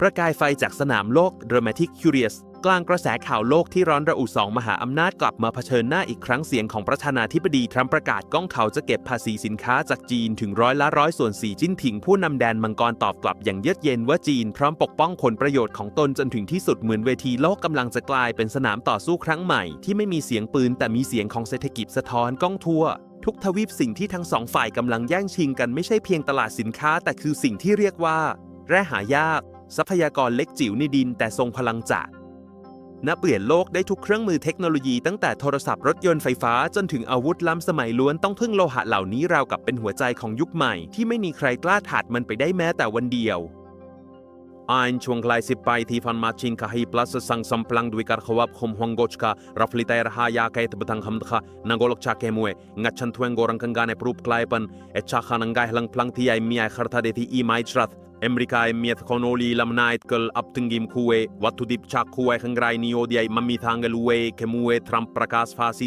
ประกายไฟจากสนามโลก Dramatic Curious กลางกระแสข่าวโลกที่ร้อนระอุสองมหาอำนาจกลับมาเผชิญหน้าอีกครั้งเสียงของประธานาธิบดีทรัมป์ประกาศก้องเขาจะเก็บภาษีสินค้าจากจีนถึงร้อยละร้อยส่วนสี่จิ้นผิงผู้นำแดนมังกรตอบกลับอย่างเยือกเย็นว่าจีนพร้อมปกป้องผลประโยชน์ของตนจนถึงที่สุดเหมือนเวทีโลกกำลังจะกลายเป็นสนามต่อสู้ครั้งใหม่ ที่ไม่มีเสียงปืนแต่มีเสียงของเศรษฐกิจสะท้อนก้องทั่วทุกทวีปสิ่งที่ทั้งสองฝ่ายกำลังแย่งชิงกันไม่ใช่เพียงตลาดสินค้า แต่คือสิ่งที่เรียกว่า แร่หายาก ทรัพยากรเล็กจิ๋วในดินแต่ทรงพลังจากณเปลี่ยนโลกได้ทุกเครื่องมือเทคโนโลยีตั้งแต่โทรศัพท์รถยนต์ไฟฟ้าจนถึงอาวุธล้ำสมัยล้วนต้องพึ่งโลหะเหล่านี้ราวกับเป็นหัวใจของยุคใหม่ที่ไม่มีใครกล้าถาดมันไปได้แม้แต่วันเดียว Ein chunglai sipai thi fan machin ka hi plus sang samplang dwi kar khawap khom hwanggoch ka rafli tair ha ya kai te betang ham kha nangolok cha ke mue ngachan thueng gorang kangane prup klaipan e cha khan ngai hlang plang thi ai mi ai khartha de thi i mai chrat เอเมริกาเมียคอนโอลีลำนายกลอับตึงกิมคูเววัตถุดิบจากคูเวขังไรนิโอดีไอมัมมีทางกลเวเคมูเวทรัมประกาศฟาซี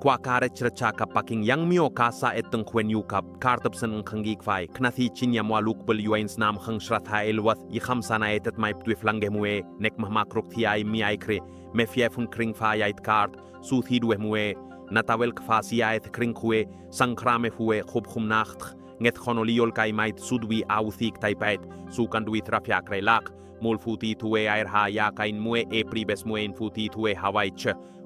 kwa kare chra cha ka paking yang mio ka sa eteng khwen yu kap kar tap san khangi fai knathi chinya mwa luk bul yuain snam khang shrat ha elwath i kham sana etet mai ptui flange mue nek mahma krok thi ai mi ai kre me fie fun kring fa yait kart su thi duwe mue นาตาเวลคฟาซีไอทคริงคุเอสังครามเอฟัวขบคุมนักเง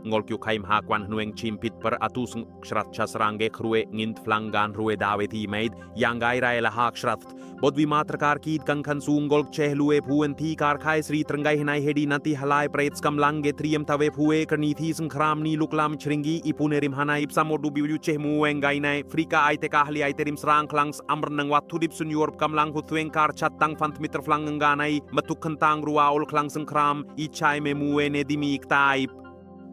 ngolkiu kaim hakuan hnueng chimpit per atusung kshratchas range khrue ngint flangan rue davet imeid yangai raela hak shraft bodvi matrakar kid kankhan sungol chehlue phuen thi karkhai sri trangai hinai hedi nati halai prets kamlange triam tave phue krni thi sangkramni luklam chringi ipunerim hanai ipsamodu biu chehmu engai nai frika aite kahli aiterim srang klangs amrnang wat thudip sun yorp kamlang hutwen kar chattang fant mitr flanganganai matukhan tang ruaol klang sangkram ichai me muene dimik taip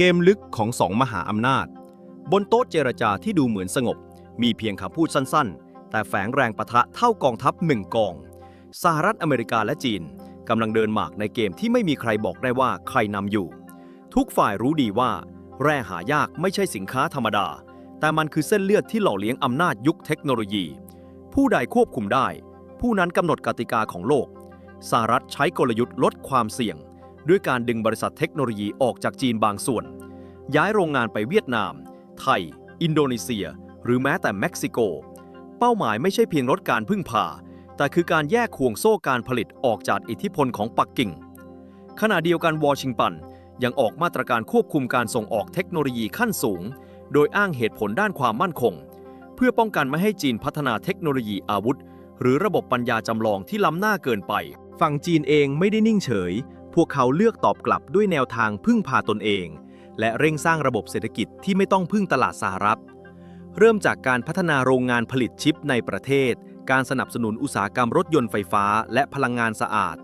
กลายเป็นฟูเอลที่ขายจังไวละหัดนังทางสร้างคงขาอินฟายุครั้งไอฮินีคุยพียังชุดริมถึงขงรวยกมลึกนังสนามสรสกิชที่กำลังพัทุคูเอ็นยังชาบลัสเอเทนเกมลึกของสองมหาอำนาจ บนโต๊ะเจรจาที่ดูเหมือนสงบ มีเพียงคำพูดสั้นๆ แต่แฝงแรงปะทะเท่ากองทัพหนึ่งกอง สหรัฐอเมริกาและจีนกำลังเดินหมากในเกมที่ไม่มีใครบอกได้ว่าใครนำอยู่ ทุกฝ่ายรู้ดีว่า แร่หายากไม่ใช่สินค้าธรรมดา แต่มันคือเส้นเลือดที่หล่อเลี้ยงอำนาจยุคเทคโนโลยี ผู้ใดควบคุมได้ ผู้นั้นกำหนดกติกาของโลกสหรัฐใช้กลยุทธ์ลดความเสี่ยง ด้วยการดึงบริษัทเทคโนโลยีออกจากจีนบางส่วน ย้ายโรงงานไปเวียดนาม ไทย อินโดนีเซีย หรือแม้แต่เม็กซิโก เป้าหมายไม่ใช่เพียงลดการพึ่งพา แต่คือการแยกห่วงโซ่การผลิตออกจากอิทธิพลของปักกิ่ง ขณะเดียวกันวอชิงตันยังออกมาตรการควบคุมการส่งออกเทคโนโลยีขั้นสูง โดยอ้างเหตุผลด้านความมั่นคง เพื่อป้องกันไม่ให้จีนพัฒนาเทคโนโลยีอาวุธ หรือระบบปัญญาจำลองที่ล้ำหน้าเกินไป ฝั่งจีนเองไม่ได้นิ่งเฉย พวกเขาเลือกตอบกลับด้วยแนวทางพึ่งพาตนเอง และเร่งสร้างระบบเศรษฐกิจที่ไม่ต้องพึ่งตลาดสหรัฐ เริ่มจากการพัฒนาโรงงานผลิตชิปในประเทศ การสนับสนุนอุตสาหกรรมรถยนต์ไฟฟ้า และพลังงานสะอาด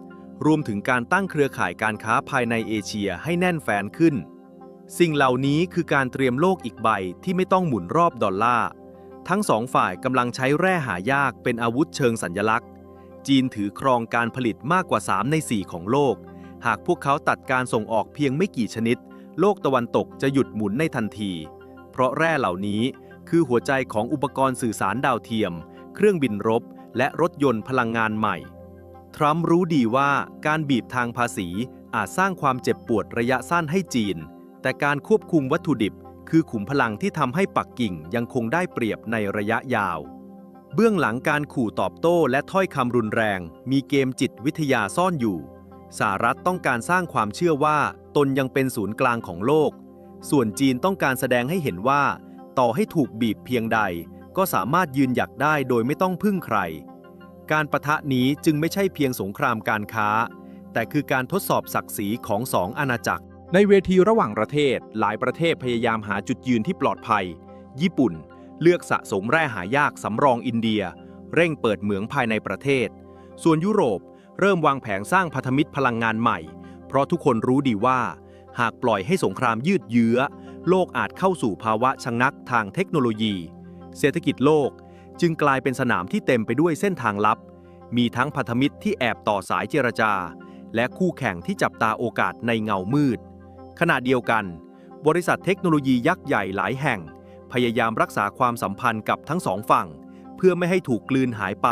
รวมถึงการตั้งเครือข่ายการค้าภายในเอเชียให้แน่นแฟนขึ้น สิ่งเหล่านี้คือการเตรียมโลกอีกใบที่ไม่ต้องหมุนรอบดอลลาร์ทั้งสองฝ่ายกำลังใช้แร่หายากเป็นอาวุธเชิงสัญญลักษณ์ จีนถือครองการผลิตมากกว่า 3 ใน 4 ของโลก หากพวกเขาตัดการส่งออกเพียงไม่กี่ชนิด โลกตะวันตกจะหยุดหมุนในทันที เพราะแร่เหล่านี้คือหัวใจของอุปกรณ์สื่อสารดาวเทียม เครื่องบินรบ และรถยนต์พลังงานใหม่ ทรัมป์รู้ดีว่าการบีบทางภาษีอาจสร้างความเจ็บปวดระยะสั้นให้จีน แต่การควบคุมวัตถุดิบ คือขุมพลังที่ทำให้ปักกิ่งยังคงได้เปรียบในระยะยาว เบื้องหลังการขู่ตอบโต้และถ้อยคำรุนแรง มีเกมจิตวิทยาซ่อนอยู่ สหรัฐต้องการสร้างความเชื่อว่าตนยังเป็นศูนย์กลางของโลก ส่วนจีนต้องการแสดงให้เห็นว่า ต่อให้ถูกบีบเพียงใด ก็สามารถยืนหยัดได้โดยไม่ต้องพึ่งใคร การประทะนี้จึงไม่ใช่เพียงสงครามการค้า แต่คือการทดสอบศักดิ์ศรีของสองอาณาจักร ในเวทีระหว่างประเทศ หลายประเทศพยายามหาจุดยืนที่ปลอดภัย ญี่ปุ่น เลือกสะสมแร่หายากสำรองอินเดีย เร่งเปิดเหมืองภายในประเทศ ส่วนยุโรป เริ่มวางแผนสร้างพันธมิตรพลังงานใหม่ เพราะทุกคนรู้ดีว่า หากปล่อยให้สงครามยืดเยื้อ โลกอาจเข้าสู่ภาวะชะงักทางเทคโนโลยี เศรษฐกิจโลกจึงกลายเป็นสนามที่เต็มไปด้วยเส้นทางลับ มีทั้งพันธมิตรที่แอบต่อสายเจรจา และคู่แข่งที่จับตาโอกาสในเงามืด ขณะเดียวกัน บริษัทเทคโนโลยียักษ์ใหญ่หลายแห่ง พยายามรักษาความสัมพันธ์กับทั้งสองฝั่ง เพื่อไม่ให้ถูกกลืนหายไป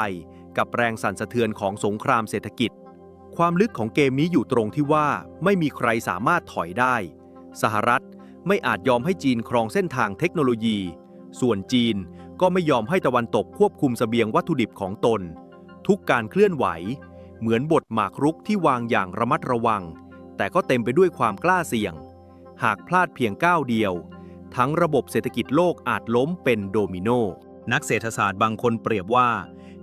กับแรงสั่นสะเทือนของสงครามเศรษฐกิจ ความลึกของเกมนี้อยู่ตรงที่ว่าไม่มีใครสามารถถอยได้ สหรัฐไม่อาจยอมให้จีนครองเส้นทางเทคโนโลยี ส่วนจีนก็ไม่ยอมให้ตะวันตกควบคุมเสบียงวัตถุดิบของตน ทุกการเคลื่อนไหว เหมือนบทหมากรุกที่วางอย่างระมัดระวัง แต่ก็เต็มไปด้วยความกล้าเสี่ยง หากพลาดเพียงก้าวเดียว ทั้งระบบเศรษฐกิจโลกอาจล้มเป็นโดมิโนนักเศรษฐศาสตร์บางคนเปรียบว่า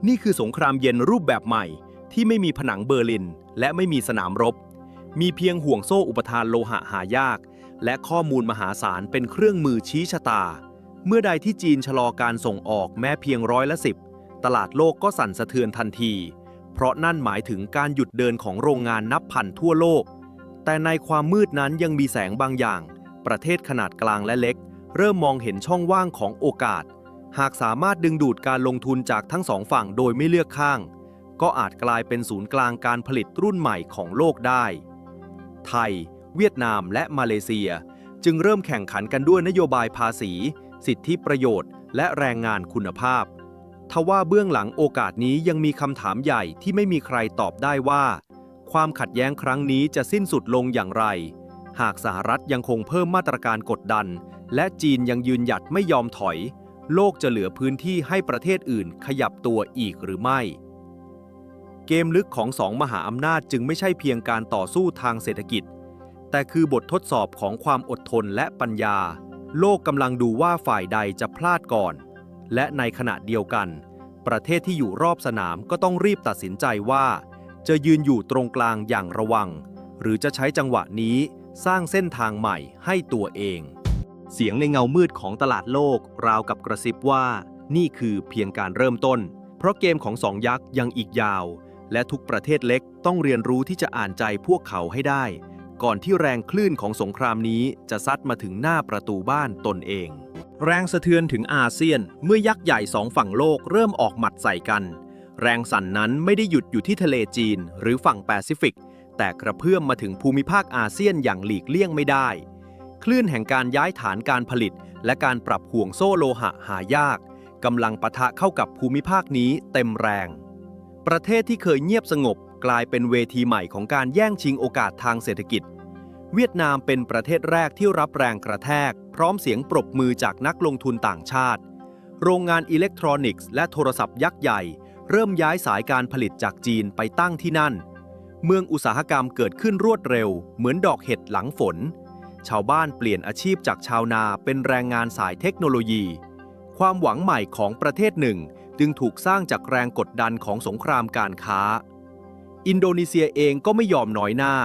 นี่คือสงครามเย็นรูปแบบใหม่ที่ไม่มีผนังเบอร์ลิน และไม่มีสนามรบ มีเพียงห่วงโซ่อุปทานโลหะหายาก และข้อมูลมหาศาลเป็นเครื่องมือชี้ชะตา เมื่อใดที่จีนชะลอการส่งออกแม้เพียงร้อยละสิบตลาดโลกก็สั่นสะเทือนทันที เพราะนั่นหมายถึงการหยุดเดินของโรงงานนับพันทั่วโลก แต่ในความมืดนั้นยังมีแสงบางอย่าง ประเทศขนาดกลางและเล็ก เริ่มมองเห็นช่องว่างของโอกาส หากสามารถดึงดูดการลงทุนจากทั้งสองฝั่งโดยไม่เลือกข้าง ก็อาจกลายเป็นศูนย์กลางการผลิตรุ่นใหม่ของโลกได้ ไทย เวียดนามและมาเลเซีย จึงเริ่มแข่งขันกันด้วยนโยบายภาษี สิทธิประโยชน์ และแรงงานคุณภาพทว่าเบื้องหลังโอกาสนี้ยังมีคำถามใหญ่ที่ไม่มีใครตอบได้ว่า ความขัดแย้งครั้งนี้จะสิ้นสุดลงอย่างไร หากสหรัฐยังคงเพิ่มมาตรการกดดัน และจีนยังยืนหยัดไม่ยอมถอย โลกจะเหลือพื้นที่ให้ประเทศอื่นขยับตัวอีกหรือไม่ เกมลึกของสองมหาอำนาจจึงไม่ใช่เพียงการต่อสู้ทางเศรษฐกิจ แต่คือบททดสอบของความอดทนและปัญญา โลกกำลังดูว่าฝ่ายใดจะพลาดก่อน และในขณะเดียวกัน ประเทศที่อยู่รอบสนามก็ต้องรีบตัดสินใจว่า จะยืนอยู่ตรงกลางอย่างระวัง หรือจะใช้จังหวะนี้สร้างเส้นทางใหม่ให้ตัวเอง เสียงในเงามืดของตลาดโลกราวกับกระซิบว่า นี่คือเพียงการเริ่มต้น เพราะเกมของสองยักษ์ยังอีกยาว และทุกประเทศเล็กต้องเรียนรู้ที่จะอ่านใจพวกเขาให้ได้ ก่อนที่แรงคลื่นของสงครามนี้จะซัดมาถึงหน้าประตูบ้านตนเอง แรงสะเทือนถึงอาเซียนเมื่อยักษ์ใหญ่สองฝั่งโลกเริ่มออกหมัดใส่กัน แรงสั่นนั้นไม่ได้หยุดอยู่ที่ทะเลจีน หรือฝั่งแปซิฟิก แต่กระเพื่อมมาถึงภูมิภาคอาเซียนอย่างหลีกเลี่ยงไม่ได้ คลื่นแห่งการย้ายฐานการผลิต และการปรับห่วงโซ่โลหะหายากกำลังปะทะเข้ากับภูมิภาคนี้เต็มแรง ประเทศที่เคยเงียบสงบกลายเป็นเวทีใหม่ของการแย่งชิงโอกาสทางเศรษฐกิจ เวียดนามเป็นประเทศแรกที่รับแรงกระแทก พร้อมเสียงปรบมือจากนักลงทุนต่างชาติ โรงงานอิเล็กทรอนิกส์และโทรศัพท์ยักษ์ใหญ่ เริ่มย้ายสายการผลิตจากจีนไปตั้งที่นั่น เมืองอุตสาหกรรมเกิดขึ้นรวดเร็ว เหมือนดอกเห็ดหลังฝน ชาวบ้านเปลี่ยนอาชีพจากชาวนาเป็นแรงงานสายเทคโนโลยี ความหวังใหม่ของประเทศหนึ่งจึงถูกสร้างจากแรงกดดันของสงครามการค้า อินโดนีเซียเองก็ไม่ยอมน้อยหน้า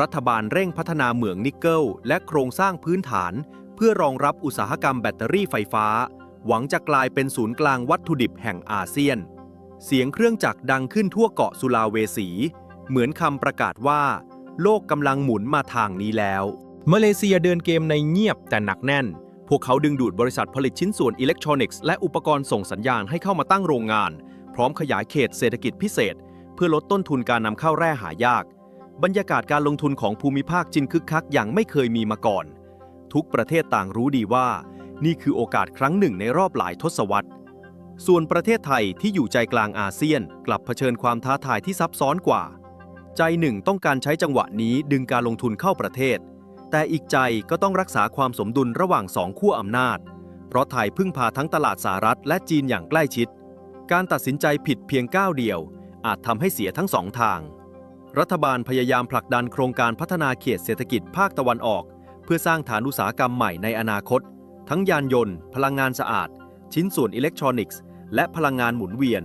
รัฐบาลเร่งพัฒนาเหมืองนิกเกิลและโครงสร้างพื้นฐาน เพื่อรองรับอุตสาหกรรมแบตเตอรี่ไฟฟ้า หวังจะกลายเป็นศูนย์กลางวัตถุดิบแห่งอาเซียน เสียงเครื่องจักรดังขึ้นทั่วเกาะสุลาเวสี เหมือนคำประกาศว่า โลกกำลังหมุนมาทางนี้แล้ว มาเลเซียเดินเกมในเงียบแต่หนักแน่น พวกเขาดึงดูดบริษัทผลิตชิ้นส่วนอิเล็กทรอนิกส์และอุปกรณ์ส่งสัญญาณให้เข้ามาตั้งโรงงาน พร้อมขยายเขตเศรษฐกิจพิเศษ เพื่อลดต้นทุนการนำเข้าแร่หายาก บรรยากาศการลงทุนของภูมิภาคจินคึกคักอย่างไม่เคยมีมาก่อน ทุกประเทศต่างรู้ดีว่า นี่คือโอกาสครั้งหนึ่งในรอบหลายทศวรรษ ส่วนประเทศไทยที่อยู่ใจกลางอาเซียน กลับเผชิญความท้าทายที่ซับซ้อนกว่า ใจหนึ่งต้องการใช้จังหวะนี้ดึงการลงทุนเข้าประเทศ แต่อีกใจก็ต้องรักษาความสมดุลระหว่างสองขั้วอำนาจ เพราะไทยพึ่งพาทั้งตลาดสหรัฐและจีนอย่างใกล้ชิด การตัดสินใจผิดเพียงก้าวเดียว อาจทำให้เสียทั้งสองทาง รัฐบาลพยายามผลักดันโครงการพัฒนาเขตเศรษฐกิจภาคตะวันออก เพื่อสร้างฐานอุตสาหกรรมใหม่ในอนาคต ทั้งยานยนต์ พลังงานสะอาด ชิ้นส่วนอิเล็กทรอนิกส์ และพลังงานหมุนเวียน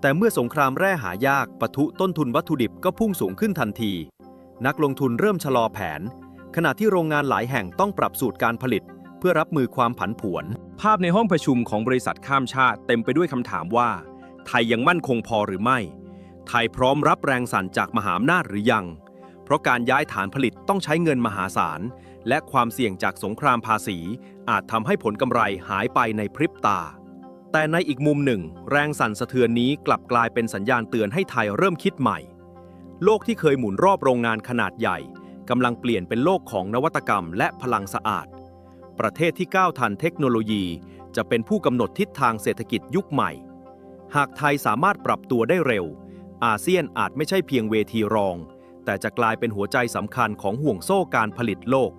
แต่เมื่อสงครามแร่หายากปะทุต้นทุนวัตถุดิบก็พุ่งสูงขึ้นทันที นักลงทุนเริ่มชะลอแผน ขณะที่โรงงานหลายแห่งต้องปรับสูตรการผลิต เพื่อรับมือความผันผวน ภาพในห้องประชุมของบริษัทข้ามชาติเต็มไปด้วยคำถามว่า ไทยยังมั่นคงพอหรือไม่ ไทยพร้อมรับแรงสั่นจากมหาอำนาจหรือยัง เพราะการย้ายฐานผลิตต้องใช้เงินมหาศาล และความเสี่ยงจากสงครามภาษี อาจทำให้ผลกำไรหายไปในพริบตา แต่ในอีกมุมหนึ่ง แรงสั่นสะเทือนนี้กลับกลายเป็นสัญญาณเตือนให้ไทยเริ่มคิดใหม่ โลกที่เคยหมุนรอบโรงงานขนาดใหญ่ กำลังเปลี่ยนเป็นโลกของนวัตกรรมและพลังสะอาด ประเทศที่ก้าวทันเทคโนโลยี จะเป็นผู้กำหนดทิศทางเศรษฐกิจยุคใหม่ หากไทยสามารถปรับตัวได้เร็ว อาเซียนอาจไม่ใช่เพียงเวทีรอง แต่จะกลายเป็นหัวใจสำคัญของห่วงโซ่การผลิตโลก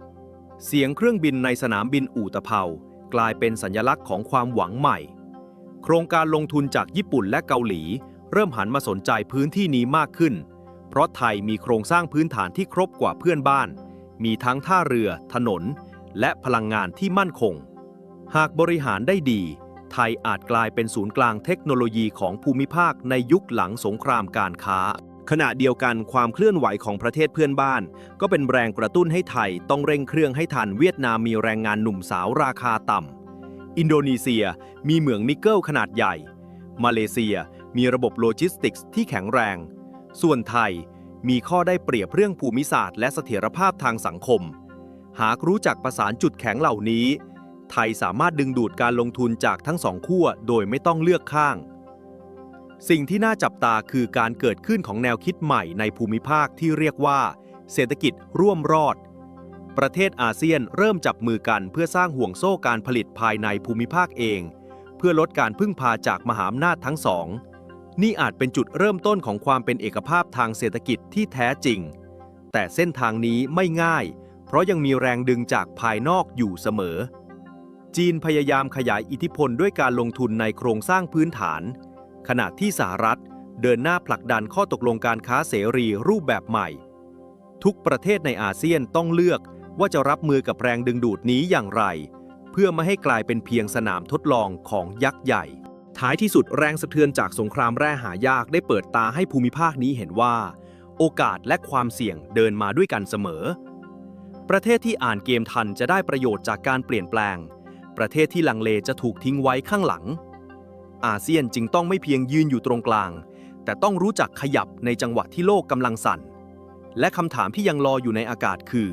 เสียงเครื่องบินในสนามบินอู่ตะเภากลายเป็นสัญลักษณ์ของความหวังใหม่ โครงการลงทุนจากญี่ปุ่นและเกาหลี เริ่มหันมาสนใจพื้นที่นี้มากขึ้น ราะไทยมีโครงสร้างพื้นฐานที่ครบกว่าเพื่อนบ้าน มีทั้งท่าเรือ ถนน และพลังงานที่มั่นคง หากบริหารได้ดี ไทยอาจกลายเป็นศูนย์กลางเทคโนโลยีของภูมิภาคในยุคหลังสงครามการค้า ขณะเดียวกันความเคลื่อนไหวของประเทศเพื่อนบ้าน ก็เป็นแรงกระตุ้นให้ไทยต้องเร่งเครื่องให้ทันเวียดนามมีแรงงานหนุ่มสาวราคาต่ำอินโดนีเซียมีเหมืองนิกเกิลขนาดใหญ่ มาเลเซียมีระบบโลจิสติกส์ที่แข็งแรง ส่วนไทยมีข้อได้เปรียบเรื่องภูมิศาสตร์และเสถียรภาพทางสังคม หากรู้จักประสานจุดแข็งเหล่านี้ ไทยสามารถดึงดูดการลงทุนจากทั้งสองขั้วโดยไม่ต้องเลือกข้าง สิ่งที่น่าจับตาคือการเกิดขึ้นของแนวคิดใหม่ในภูมิภาคที่เรียกว่า เศรษฐกิจร่วมรอด ประเทศอาเซียนเริ่มจับมือกันเพื่อสร้างห่วงโซ่การผลิตภายในภูมิภาคเอง เพื่อลดการพึ่งพาจากมหาอำนาจทั้งสอง นี่อาจเป็นจุดเริ่มต้นของความเป็นเอกภาพทางเศรษฐกิจที่แท้จริง แต่เส้นทางนี้ไม่ง่าย เพราะยังมีแรงดึงจากภายนอกอยู่เสมอ จีนพยายามขยายอิทธิพลด้วยการลงทุนในโครงสร้างพื้นฐาน ขณะที่สหรัฐเดินหน้าผลักดันข้อตกลงการค้าเสรีรูปแบบใหม่ ทุกประเทศในอาเซียนต้องเลือกว่าจะรับมือกับแรงดึงดูดนี้อย่างไร เพื่อไม่ให้กลายเป็นเพียงสนามทดลองของยักษ์ใหญ่ ท้ายที่สุดแรงสะเทือนจากสงครามแร่หายากได้เปิดตาให้ภูมิภาคนี้เห็นว่า โอกาสและความเสี่ยงเดินมาด้วยกันเสมอ ประเทศที่อ่านเกมทันจะได้ประโยชน์จากการเปลี่ยนแปลง ประเทศที่ลังเลจะถูกทิ้งไว้ข้างหลัง อาเซียนจึงต้องไม่เพียงยืนอยู่ตรงกลาง แต่ต้องรู้จักขยับในจังหวะที่โลกกำลังสั่น และคำถามที่ยังรออยู่ในอากาศคือ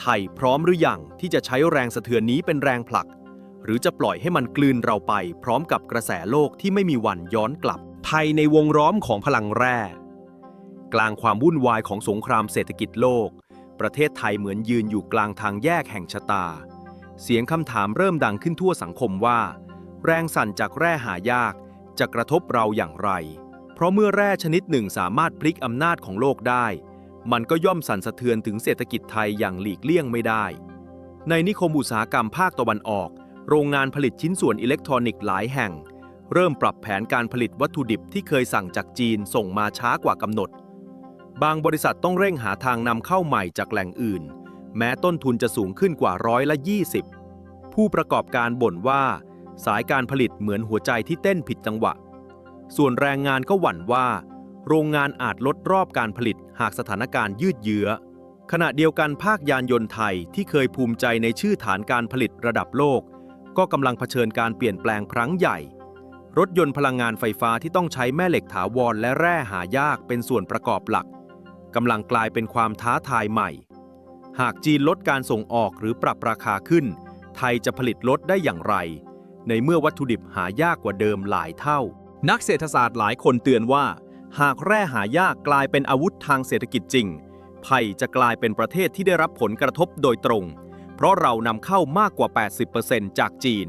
ไทยพร้อมหรือยังที่จะใช้แรงสะเทือนนี้เป็นแรงผลัก หรือจะปล่อยให้มันกลืนเราไป พร้อมกับกระแสโลกที่ไม่มีวันย้อนกลับ ไทยในวงล้อมของพลังแร่ กลางความวุ่นวายของสงครามเศรษฐกิจโลก ประเทศไทยเหมือนยืนอยู่กลางทางแยกแห่งชะตา เสียงคำถามเริ่มดังขึ้นทั่วสังคมว่า แรงสั่นจากแร่หายากจะกระทบเราอย่างไร เพราะเมื่อแร่ชนิดหนึ่งสามารถพลิกอำนาจของโลกได้ มันก็ย่อมสั่นสะเทือนถึงเศรษฐกิจไทยอย่างหลีกเลี่ยงไม่ได้ ในนิคมอุตสาหกรรมภาคตะวันออก โรงงานผลิตชิ้นส่วนอิเล็กทรอนิกส์หลายแห่ง เริ่มปรับแผนการผลิตวัตถุดิบที่เคยสั่งจากจีนส่งมาช้ากว่ากำหนด บางบริษัทต้องเร่งหาทางนำเข้าใหม่จากแหล่งอื่น แม้ต้นทุนจะสูงขึ้นกว่าร้อยละ 20 ผู้ประกอบการบ่นว่า สายการผลิตเหมือนหัวใจที่เต้นผิดจังหวะ ส่วนแรงงานก็หวั่นว่า โรงงานอาจลดรอบการผลิตหากสถานการณ์ยืดเยื้อขณะเดียวกันภาคยานยนต์ไทยที่เคยภูมิใจในชื่อฐานการผลิตระดับโลก ก็กำลังเผชิญการเปลี่ยนแปลงครั้งใหญ่ รถยนต์พลังงานไฟฟ้าที่ต้องใช้แม่เหล็กถาวรและแร่หายากเป็นส่วนประกอบหลักกำลังกลายเป็นความท้าทายใหม่ หากจีนลดการส่งออกหรือปรับราคาขึ้น ไทยจะผลิตรถได้อย่างไร ในเมื่อวัตถุดิบหายากกว่าเดิมหลายเท่า นักเศรษฐศาสตร์หลายคนเตือนว่า หากแร่หายากกลายเป็นอาวุธทางเศรษฐกิจจริงไทยจะกลายเป็นประเทศที่ได้รับผลกระทบโดยตรง เพราะเรานำเข้ามากกว่า 80%จากจีน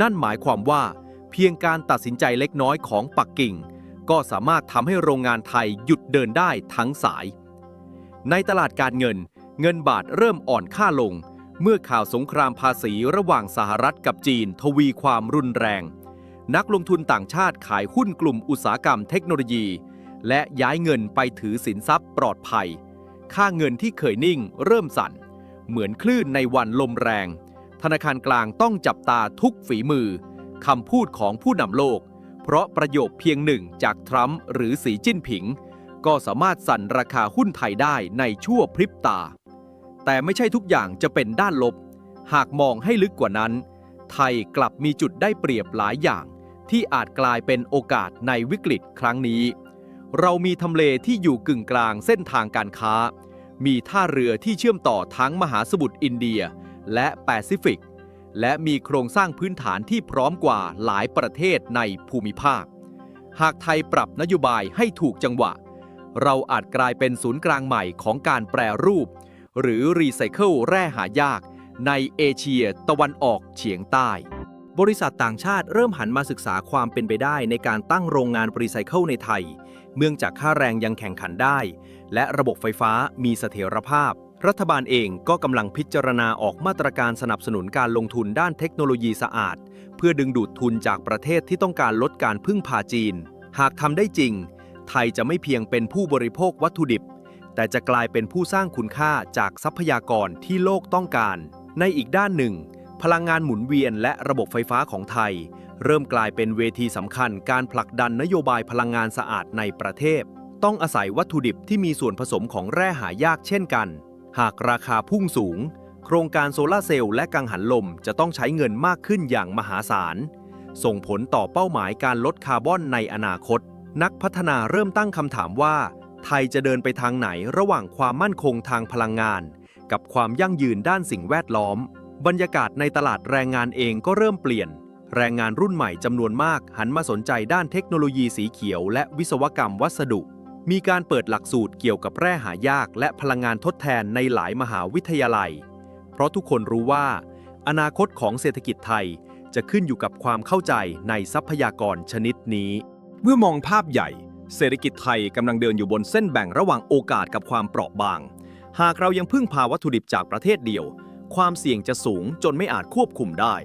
นั่นหมายความว่า เพียงการตัดสินใจเล็กน้อยของปักกิ่ง ก็สามารถทำให้โรงงานไทยหยุดเดินได้ทั้งสาย ในตลาดการเงิน เงินบาทเริ่มอ่อนค่าลง เมื่อข่าวสงครามภาษีระหว่างสหรัฐกับจีน ทวีความรุนแรง นักลงทุนต่างชาติขายหุ้นกลุ่มอุตสาหกรรมเทคโนโลยี และย้ายเงินไปถือสินทรัพย์ปลอดภัย ค่าเงินที่เคยนิ่งเริ่มสั่น เหมือนคลื่นในวันลมแรง ธนาคารกลางต้องจับตาทุกฝีมือคำพูดของผู้นำโลก เพราะประโยคเพียงหนึ่งจากทรัมป์หรือสีจิ้นผิง ก็สามารถสั่นราคาหุ้นไทยได้ในชั่วพริบตา แต่ไม่ใช่ทุกอย่างจะเป็นด้านลบ หากมองให้ลึกกว่านั้น ไทยกลับมีจุดได้เปรียบหลายอย่าง ที่อาจกลายเป็นโอกาสในวิกฤตครั้งนี้ เรามีทำเลที่อยู่กึ่งกลางเส้นทางการค้า มีท่าเรือที่เชื่อมต่อทั้งมหาสมุทรอินเดียและแปซิฟิก และมีโครงสร้างพื้นฐานที่พร้อมกว่าหลายประเทศในภูมิภาค หากไทยปรับนโยบายให้ถูกจังหวะ เราอาจกลายเป็นศูนย์กลางใหม่ของการแปรรูป หรือรีไซเคิลแร่หายาก ในเอเชียตะวันออกเฉียงใต้ บริษัทต่างชาติเริ่มหันมาศึกษาความเป็นไปได้ในการตั้งโรงงานรีไซเคิลในไทย เนื่องจากค่าแรงยังแข่งขันได้ และระบบไฟฟ้ามีเสถียรภาพ รัฐบาลเองก็กำลังพิจารณาออกมาตรการสนับสนุนการลงทุนด้านเทคโนโลยีสะอาด เพื่อดึงดูดทุนจากประเทศที่ต้องการลดการพึ่งพาจีน หากทำได้จริง ไทยจะไม่เพียงเป็นผู้บริโภควัตถุดิบ แต่จะกลายเป็นผู้สร้างคุณค่าจากทรัพยากรที่โลกต้องการ ในอีกด้านหนึ่ง พลังงานหมุนเวียนและระบบไฟฟ้าของไทย เริ่มกลายเป็นเวทีสำคัญการผลักดันนโยบายพลังงานสะอาดในประเทศ ต้องอาศัยวัตถุดิบที่มีส่วนผสมของแร่หายากเช่นกัน หากราคาพุ่งสูง โครงการโซลาร์เซลล์และกังหันลมจะต้องใช้เงินมากขึ้นอย่างมหาศาล ส่งผลต่อเป้าหมายการลดคาร์บอนในอนาคต นักพัฒนาเริ่มตั้งคำถามว่า ไทยจะเดินไปทางไหนระหว่างความมั่นคงทางพลังงาน กับความยั่งยืนด้านสิ่งแวดล้อม บรรยากาศในตลาดแรงงานเองก็เริ่มเปลี่ยน แรงงานรุ่นใหม่จำนวนมากหันมาสนใจด้านเทคโนโลยีสีเขียวและวิศวกรรมวัสดุ มีการเปิดหลักสูตรเกี่ยวกับแร่หายากและพลังงานทดแทนในหลายมหาวิทยาลัย เพราะทุกคนรู้ว่า อนาคตของเศรษฐกิจไทยจะขึ้นอยู่กับความเข้าใจในทรัพยากรชนิดนี้ เมื่อมองภาพใหญ่ เศรษฐกิจไทยกำลังเดินอยู่บนเส้นแบ่งระหว่างโอกาสกับความเปราะบาง หากเรายังพึ่งพาวัตถุดิบจากประเทศเดียว ความเสี่ยงจะสูงจนไม่อาจควบคุมได้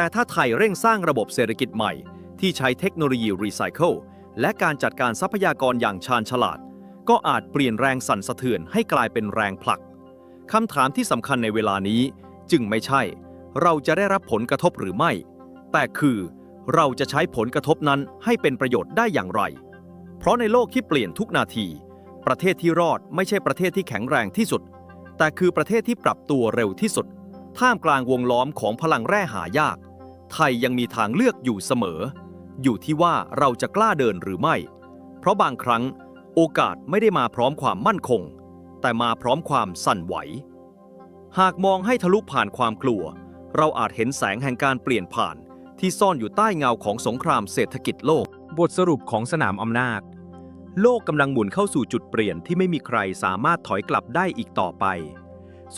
แต่ถ้าไทยเร่งสร้างระบบเศรษฐกิจใหม่ ที่ใช้เทคโนโลยีรีไซเคิลและการจัดการทรัพยากรอย่างชาญฉลาด ก็อาจเปลี่ยนแรงสั่นสะเทือนให้กลายเป็นแรงผลักคำถามที่สำคัญในเวลานี้จึงไม่ใช่ เราจะได้รับผลกระทบหรือไม่ แต่คือเราจะใช้ผลกระทบนั้นให้เป็นประโยชน์ได้อย่างไร เพราะในโลกที่เปลี่ยนทุกนาที ประเทศที่รอดไม่ใช่ประเทศที่แข็งแรงที่สุด แต่คือประเทศที่ปรับตัวเร็วที่สุด ท่ามกลางวงล้อมของพลังแร่หายาก ไทยยังมีทางเลือกอยู่เสมอ อยู่ที่ว่าเราจะกล้าเดินหรือไม่ เพราะบางครั้งโอกาสไม่ได้มาพร้อมความมั่นคง แต่มาพร้อมความสั่นไหว หากมองให้ทะลุผ่านความกลัว เราอาจเห็นแสงแห่งการเปลี่ยนผ่าน ที่ซ่อนอยู่ใต้เงาของสงครามเศรษฐกิจโลก บทสรุปของสนามอำนาจ โลกกำลังหมุนเข้าสู่จุดเปลี่ยนที่ไม่มีใครสามารถถอยกลับได้อีกต่อไป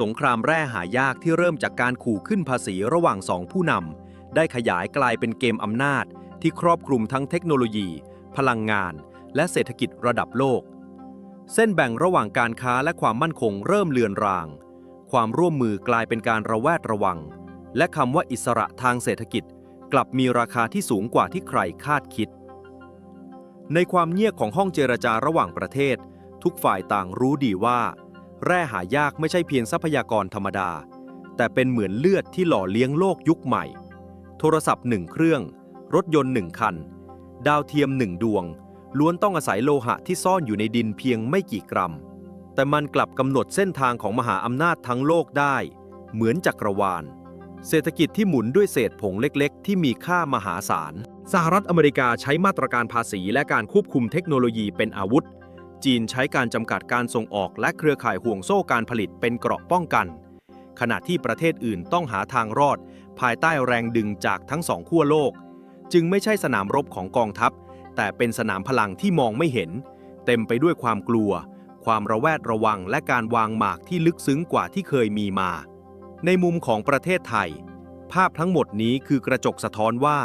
สงครามแร่หายากที่เริ่มจากการขู่ขึ้นภาษีระหว่างสองผู้นำ ได้ขยายกลายเป็นเกมอำนาจ ที่ครอบคลุมทั้งเทคโนโลยี พลังงาน และเศรษฐกิจระดับโลก เส้นแบ่งระหว่างการค้าและความมั่นคงเริ่มเลือนราง ความร่วมมือกลายเป็นการระแวดระวัง และคำว่าอิสระทางเศรษฐกิจ กลับมีราคาที่สูงกว่าที่ใครคาดคิด ในความเงียบของห้องเจรจาระหว่างประเทศ ทุกฝ่ายต่างรู้ดีว่า แร่หายากไม่ใช่เพียงทรัพยากรธรรมดา แต่เป็นเหมือนเลือดที่หล่อเลี้ยงโลกยุคใหม่ โทรศัพท์หนึ่งเครื่อง รถยนต์หนึ่งคัน ดาวเทียมหนึ่งดวง ล้วนต้องอาศัยโลหะที่ซ่อนอยู่ในดินเพียงไม่กี่กรัม แต่มันกลับกำหนดเส้นทางของมหาอำนาจทั้งโลกได้ เหมือนจักรวาล เศรษฐกิจที่หมุนด้วยเศษผงเล็กๆ ที่มีค่ามหาศาล สหรัฐอเมริกาใช้มาตรการภาษีและการควบคุมเทคโนโลยีเป็นอาวุธ จีนใช้การจำกัดการส่งออกและเครือข่ายห่วงโซ่การผลิตเป็นเกราะป้องกันขณะที่ประเทศอื่นต้องหาทางรอด ภายใต้แรงดึงจากทั้งสองขั้วโลก จึงไม่ใช่สนามรบของกองทัพ แต่เป็นสนามพลังที่มองไม่เห็น เต็มไปด้วยความกลัว ความระแวดระวังและการวางหมากที่ลึกซึ้งกว่าที่เคยมีมา ในมุมของประเทศไทย ภาพทั้งหมดนี้คือกระจกสะท้อนว่า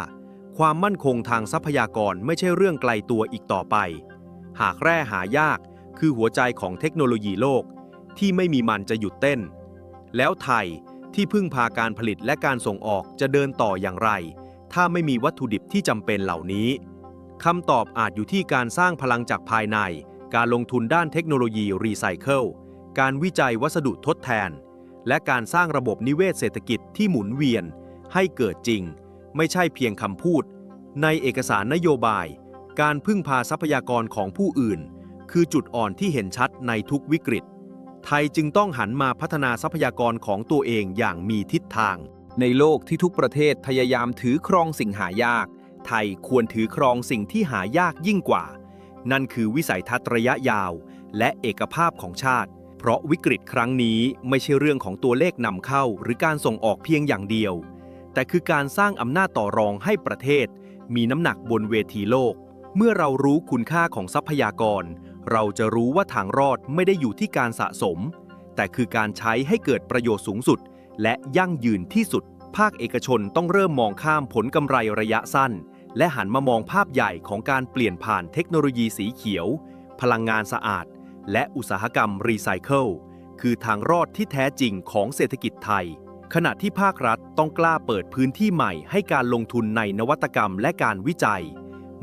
ความมั่นคงทางทรัพยากรไม่ใช่เรื่องไกลตัวอีกต่อไป หากแร่หายากคือหัวใจของเทคโนโลยีโลก ที่ไม่มีมันจะหยุดเต้น แล้วไทย ที่พึ่งพาการผลิตและการส่งออกจะเดินต่ออย่างไร ถ้าไม่มีวัตถุดิบที่จำเป็นเหล่านี้คำตอบอาจอยู่ที่การสร้างพลังจากภายใน การลงทุนด้านเทคโนโลยีรีไซเคิลการวิจัยวัสดุทดแทน และการสร้างระบบนิเวศเศรษฐกิจที่หมุนเวียน ให้เกิดจริง ไม่ใช่เพียงคำพูด ในเอกสารนโยบาย การพึ่งพาทรัพยากรของผู้อื่น คือจุดอ่อนที่เห็นชัดในทุกวิกฤต ไทยจึงต้องหันมาพัฒนาทรัพยากรของตัวเองอย่างมีทิศทาง ในโลกที่ทุกประเทศพยายามถือครองสิ่งหายาก ไทยควรถือครองสิ่งที่หายากยิ่งกว่า นั่นคือวิสัยทัศน์ระยะยาว และเอกภาพของชาติ เพราะวิกฤตครั้งนี้ไม่ใช่เรื่องของตัวเลขนำเข้า หรือการส่งออกเพียงอย่างเดียว แต่คือการสร้างอำนาจต่อรองให้ประเทศ มีน้ำหนักบนเวทีโลก เมื่อเรารู้คุณค่าของทรัพยากร เราจะรู้ว่าทางรอดไม่ได้อยู่ที่การสะสม แต่คือการใช้ให้เกิดประโยชน์สูงสุด และยั่งยืนที่สุด ภาคเอกชนต้องเริ่มมองข้ามผลกำไรระยะสั้น และหันมามองภาพใหญ่ของการเปลี่ยนผ่านเทคโนโลยีสีเขียว พลังงานสะอาด และอุตสาหกรรมรีไซเคิลคือทางรอดที่แท้จริงของเศรษฐกิจไทย ขณะที่ภาครัฐต้องกล้าเปิดพื้นที่ใหม่ให้การลงทุนในนวัตกรรมและการวิจัย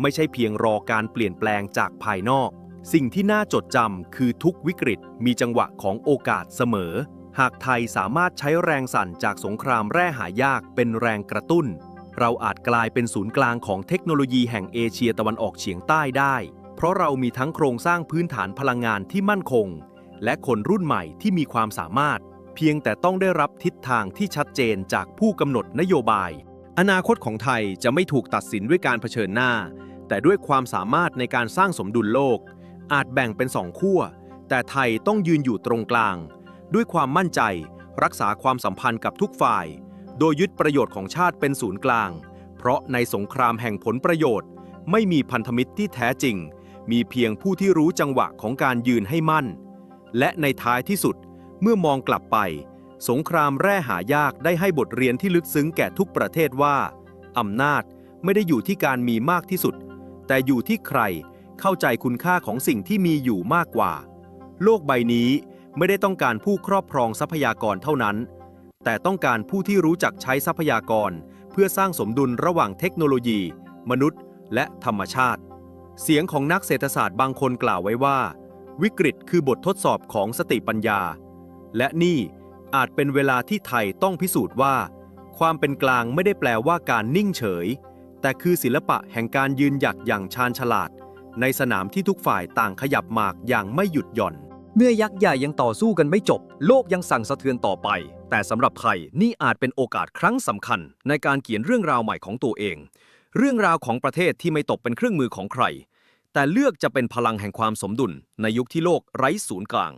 ไม่ใช่เพียงรอการเปลี่ยนแปลงจากภายนอก สิ่งที่น่าจดจำคือทุกวิกฤตมีจังหวะของโอกาสเสมอ หากไทยสามารถใช้แรงสั่นจากสงครามแร่หายากเป็นแรงกระตุ้น เราอาจกลายเป็นศูนย์กลางของเทคโนโลยีแห่งเอเชียตะวันออกเฉียงใต้ได้ เพราะเรามีทั้งโครงสร้างพื้นฐานพลังงานที่มั่นคง และคนรุ่นใหม่ที่มีความสามารถ เพียงแต่ต้องได้รับทิศทางที่ชัดเจนจากผู้กำหนดนโยบาย อนาคตของไทยจะไม่ถูกตัดสินด้วยการเผชิญหน้า แต่ด้วยความสามารถในการสร้างสมดุลโลก อาจแบ่งเป็นสองขั้ว แต่ไทยต้องยืนอยู่ตรงกลาง ด้วยความมั่นใจรักษาความสัมพันธ์กับทุกฝ่าย โดยยึดประโยชน์ของชาติเป็นศูนย์กลาง เพราะในสงครามแห่งผลประโยชน์ ไม่มีพันธมิตรที่แท้จริง มีเพียงผู้ที่รู้จังหวะของการยืนให้มั่น และในท้ายที่สุดเมื่อมองกลับไป สงครามแร่หายากได้ให้บทเรียนที่ลึกซึ้งแก่ทุกประเทศว่าอำนาจไม่ได้อยู่ที่การมีมากที่สุด แต่อยู่ที่ใคร เข้าใจคุณค่าของสิ่งที่มีอยู่มากกว่า โลกใบนี้ไม่ได้ต้องการผู้ครอบครองทรัพยากรเท่านั้น แต่ต้องการผู้ที่รู้จักใช้ทรัพยากร เพื่อสร้างสมดุลระหว่างเทคโนโลยี มนุษย์ และธรรมชาติ เสียงของนักเศรษฐศาสตร์บางคนกล่าวไว้ว่า วิกฤตคือบททดสอบของสติปัญญา และนี่อาจเป็นเวลาที่ไทยต้องพิสูจน์ว่า ความเป็นกลางไม่ได้แปลว่าการนิ่งเฉย แต่คือศิลปะแห่งการยืนหยัดอย่างชาญฉลาด ในสนามที่ทุกฝ่ายต่างขยับหมากอย่างไม่หยุดหย่อน เมื่อยักษ์ใหญ่ยังต่อสู้กันไม่จบ โลกยังสั่งสะเทือนต่อไป แต่สำหรับไทยนี่อาจเป็นโอกาสครั้งสำคัญ ในการเขียนเรื่องราวใหม่ของตัวเอง เรื่องราวของประเทศที่ไม่ตกเป็นเครื่องมือของใคร แต่เลือกจะเป็นพลังแห่งความสมดุลในยุคที่โลกไร้ศูนย์กลาง